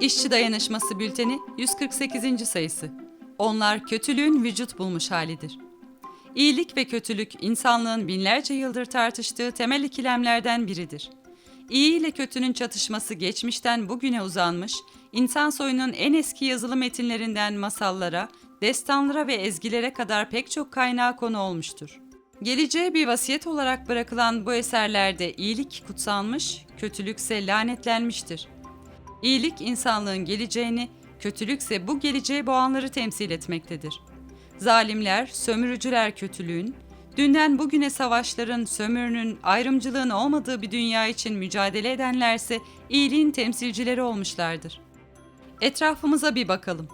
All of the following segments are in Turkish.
İşçi Dayanışması Bülteni 148. sayısı. Onlar kötülüğün vücut bulmuş halidir. İyilik ve kötülük insanlığın binlerce yıldır tartıştığı temel ikilemlerden biridir. İyi ile kötünün çatışması geçmişten bugüne uzanmış, insan soyunun en eski yazılı metinlerinden masallara, destanlara ve ezgilere kadar pek çok kaynağı konu olmuştur. Geleceğe bir vasiyet olarak bırakılan bu eserlerde iyilik kutsanmış, kötülükse lanetlenmiştir. İyilik insanlığın geleceğini, kötülükse bu geleceğe boğanları temsil etmektedir. Zalimler, sömürücüler kötülüğün, dünden bugüne savaşların, sömürünün, ayrımcılığın olmadığı bir dünya için mücadele edenlerse iyiliğin temsilcileri olmuşlardır. Etrafımıza bir bakalım.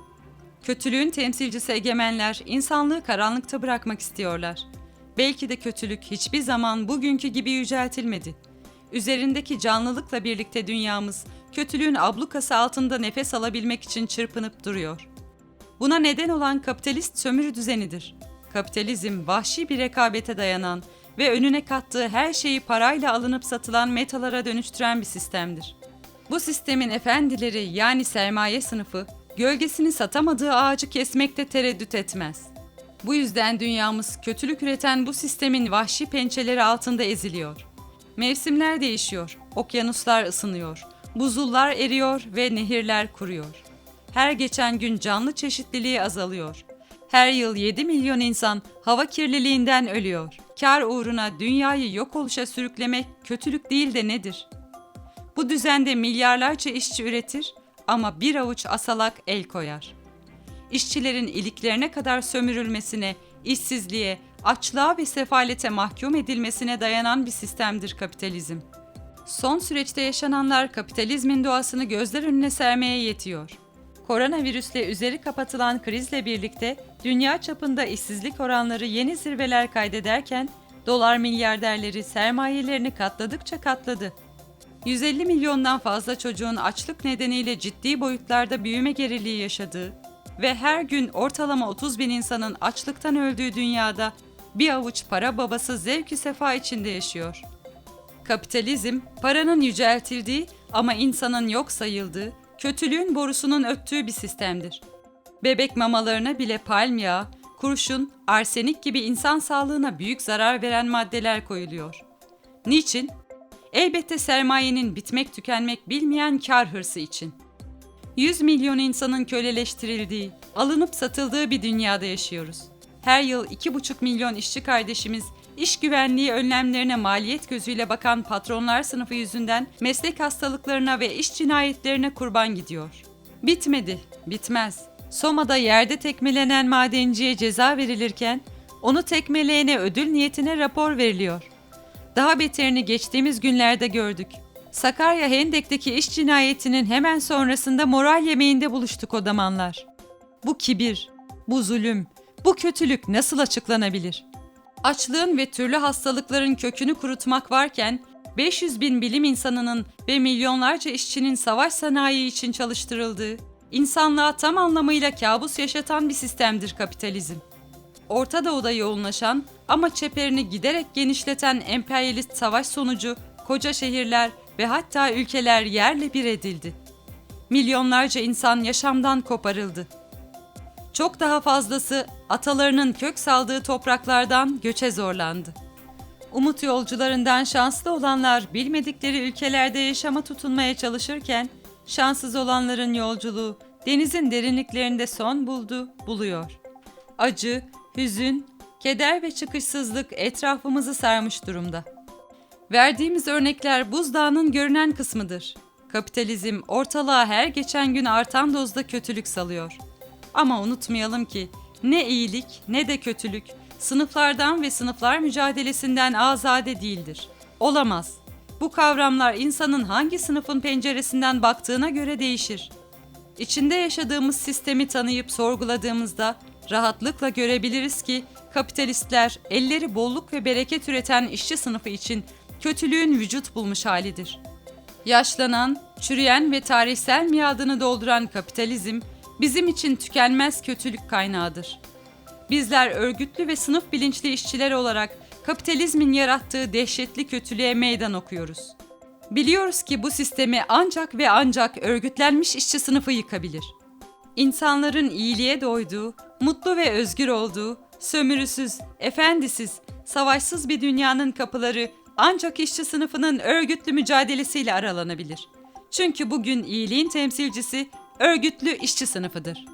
Kötülüğün temsilcisi egemenler insanlığı karanlıkta bırakmak istiyorlar. Belki de kötülük hiçbir zaman bugünkü gibi yüceltilmedi. Üzerindeki canlılıkla birlikte dünyamız kötülüğün ablukası altında nefes alabilmek için çırpınıp duruyor. Buna neden olan kapitalist sömürü düzenidir. Kapitalizm vahşi bir rekabete dayanan ve önüne kattığı her şeyi parayla alınıp satılan metalara dönüştüren bir sistemdir. Bu sistemin efendileri yani sermaye sınıfı gölgesini satamadığı ağacı kesmekte tereddüt etmez. Bu yüzden dünyamız kötülük üreten bu sistemin vahşi pençeleri altında eziliyor. Mevsimler değişiyor, okyanuslar ısınıyor, buzullar eriyor ve nehirler kuruyor. Her geçen gün canlı çeşitliliği azalıyor. Her yıl 7 milyon insan hava kirliliğinden ölüyor. Kar uğruna dünyayı yok oluşa sürüklemek kötülük değil de nedir? Bu düzende milyarlarca işçi üretir ama bir avuç asalak el koyar. İşçilerin iliklerine kadar sömürülmesine, işsizliğe, açlığa ve sefalete mahkum edilmesine dayanan bir sistemdir kapitalizm. Son süreçte yaşananlar kapitalizmin doğasını gözler önüne sermeye yetiyor. Koronavirüsle üzeri kapatılan krizle birlikte dünya çapında işsizlik oranları yeni zirveler kaydederken dolar milyarderleri sermayelerini katladıkça katladı. 150 milyondan fazla çocuğun açlık nedeniyle ciddi boyutlarda büyüme geriliği yaşadığı ve her gün ortalama 30 bin insanın açlıktan öldüğü dünyada bir avuç para babası zevki sefa içinde yaşıyor. Kapitalizm, paranın yüceltildiği ama insanın yok sayıldığı, kötülüğün borusunun öttüğü bir sistemdir. Bebek mamalarına bile palm yağı, kurşun, arsenik gibi insan sağlığına büyük zarar veren maddeler koyuluyor. Niçin? Elbette sermayenin bitmek tükenmek bilmeyen kar hırsı için. 100 milyon insanın köleleştirildiği, alınıp satıldığı bir dünyada yaşıyoruz. Her yıl 2,5 milyon işçi kardeşimiz iş güvenliği önlemlerine maliyet gözüyle bakan patronlar sınıfı yüzünden meslek hastalıklarına ve iş cinayetlerine kurban gidiyor. Bitmedi, bitmez. Soma'da yerde tekmelenen madenciye ceza verilirken onu tekmeleyene ödül niyetine rapor veriliyor. Daha beterini geçtiğimiz günlerde gördük. Sakarya Hendek'teki iş cinayetinin hemen sonrasında moral yemeğinde buluştuk o zamanlar. Bu kibir, bu zulüm, bu kötülük nasıl açıklanabilir? Açlığın ve türlü hastalıkların kökünü kurutmak varken 500 bin bilim insanının ve milyonlarca işçinin savaş sanayi için çalıştırıldığı, insanlığa tam anlamıyla kabus yaşatan bir sistemdir kapitalizm. Orta Doğu'da yoğunlaşan ama çeperini giderek genişleten emperyalist savaş sonucu koca şehirler ve hatta ülkeler yerle bir edildi. Milyonlarca insan yaşamdan koparıldı. Çok daha fazlası atalarının kök saldığı topraklardan göçe zorlandı. Umut yolcularından şanslı olanlar bilmedikleri ülkelerde yaşama tutunmaya çalışırken şanssız olanların yolculuğu denizin derinliklerinde son buldu, buluyor. Acı, hüzün, keder ve çıkışsızlık etrafımızı sarmış durumda. Verdiğimiz örnekler buzdağının görünen kısmıdır. Kapitalizm ortalığa her geçen gün artan dozda kötülük salıyor. Ama unutmayalım ki ne iyilik ne de kötülük sınıflardan ve sınıflar mücadelesinden azade değildir. Olamaz. Bu kavramlar insanın hangi sınıfın penceresinden baktığına göre değişir. İçinde yaşadığımız sistemi tanıyıp sorguladığımızda rahatlıkla görebiliriz ki kapitalistler elleri bolluk ve bereket üreten işçi sınıfı için kötülüğün vücut bulmuş halidir. Yaşlanan, çürüyen ve tarihsel miadını dolduran kapitalizm bizim için tükenmez kötülük kaynağıdır. Bizler örgütlü ve sınıf bilinçli işçiler olarak kapitalizmin yarattığı dehşetli kötülüğe meydan okuyoruz. Biliyoruz ki bu sistemi ancak ve ancak örgütlenmiş işçi sınıfı yıkabilir. İnsanların iyiliğe doyduğu, mutlu ve özgür olduğu, sömürüsüz, efendisiz, savaşsız bir dünyanın kapıları ancak işçi sınıfının örgütlü mücadelesiyle aralanabilir. Çünkü bugün iyiliğin temsilcisi örgütlü işçi sınıfıdır.